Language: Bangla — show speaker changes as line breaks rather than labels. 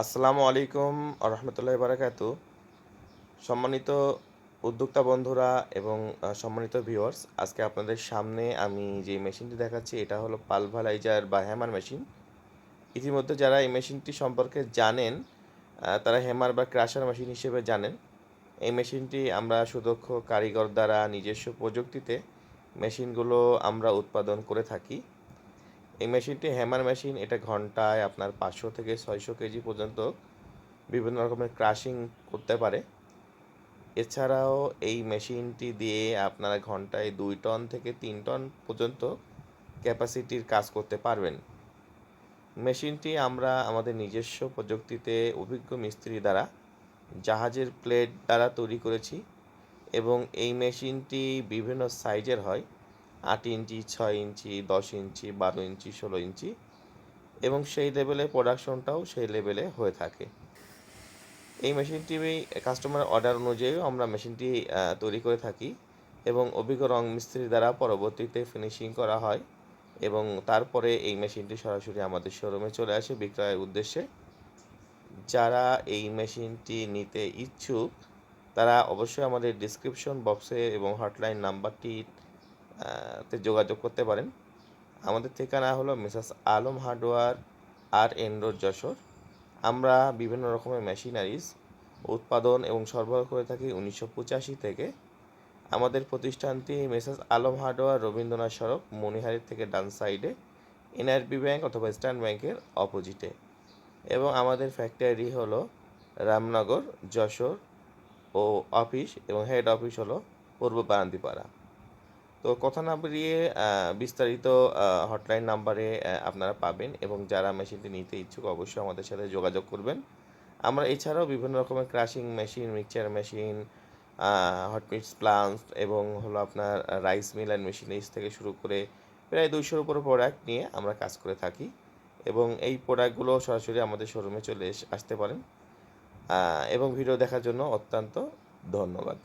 আসসালামু আলাইকুম রহমতুল্লাহ বারাকাত। সম্মানিত উদ্যোক্তা বন্ধুরা এবং সম্মানিত ভিউয়ার্স আজকে আপনাদের সামনে আমি যে মেশিনটি দেখাচ্ছি, এটা হলো পালভালাইজার বা হ্যামার মেশিন। ইতিমধ্যে যারা এই মেশিনটি সম্পর্কে জানেন তারা হ্যামার বা ক্রাশার মেশিন হিসেবে জানেন। এই মেশিনটি আমরা সুদক্ষ কারিগর দ্বারা নিজস্ব প্রযুক্তিতে মেশিনগুলো আমরা উৎপাদন করে থাকি। এই মেশিনটি হ্যামার মেশিন এটা ঘন্টায় আপনার পাঁচশো থেকে ছয়শো কেজি পর্যন্ত বিভিন্ন রকমের ক্রাশিং করতে পারে। এছাড়াও এই মেশিনটি দিয়ে আপনারা ঘন্টায় দুই টন থেকে তিন টন পর্যন্ত ক্যাপাসিটির কাজ করতে পারবেন। মেশিনটি আমরা আমাদের নিজস্ব প্রযুক্তিতে অভিজ্ঞ মিস্ত্রি দ্বারা জাহাজের প্লেট দ্বারা তৈরি করেছি এবং এই মেশিনটি বিভিন্ন সাইজের হয়। আট ইঞ্চি, ছয় ইঞ্চি, দশ ইঞ্চি, বারো ইঞ্চি, ষোলো ইঞ্চি এবং সেই লেভেলে প্রোডাকশনটাও সেই লেভেলে হয়ে থাকে। এই মেশিনটি কাস্টমার অর্ডার অনুযায়ী আমরা মেশিনটি তৈরি করে থাকি এবং অভিজ্ঞ রং মিস্ত্রি দ্বারা পরবর্তীতে ফিনিশিং করা হয় এবং তারপরে এই মেশিনটি সরাসরি আমাদের শোরুমে চলে আসে বিক্রয়ের উদ্দেশ্যে। যারা এই মেশিনটি নিতে ইচ্ছুক, তারা অবশ্যই আমাদের ডিসক্রিপশন বক্সে এবং হটলাইন নাম্বারটি তে যোগাযোগ করতে পারেন। আমাদের ঠিকানা হলো Mrs Alam hardware R N road Jessore. আমরা বিভিন্ন রকমের মেশিনারিজ, উৎপাদন এবং সরবরাহ করে থাকি উনিশশো পঁচাশি থেকে। আমাদের প্রতিষ্ঠানটি মেসাস আলম হার্ডওয়ার রবীন্দ্রনাথ সড়ক মণিহারির থেকে ডান সাইডে, এনআরবি ব্যাংক অথবা ইস্টার্ন ব্যাংকের অপোজিটে। এবং আমাদের ফ্যাক্টরি হলো রামনগর, যশোর ও অফিস এবং হেড অফিস হলো পূর্ব বারান্দিপাড়া। তো কথা না বেরিয়ে বিস্তারিত হটলাইন নাম্বারে আপনারা পাবেন এবং যারা মেশিনটি নিতে ইচ্ছুক অবশ্যই আমাদের সাথে যোগাযোগ করবেন। আমরা এছাড়াও বিভিন্ন রকমের crushing machine mixture machine hot mix plants এবং হলো আপনার রাইস মিল অ্যান্ড মেশিনারিজ থেকে শুরু করে প্রায় দুইশোর উপরে প্রোডাক্ট নিয়ে আমরা কাজ করে থাকি এবং এই প্রোডাক্টগুলো সরাসরি আমাদের শোরুমে চলে আসতে পারেন। এবং ভিডিও দেখার জন্য অত্যন্ত ধন্যবাদ।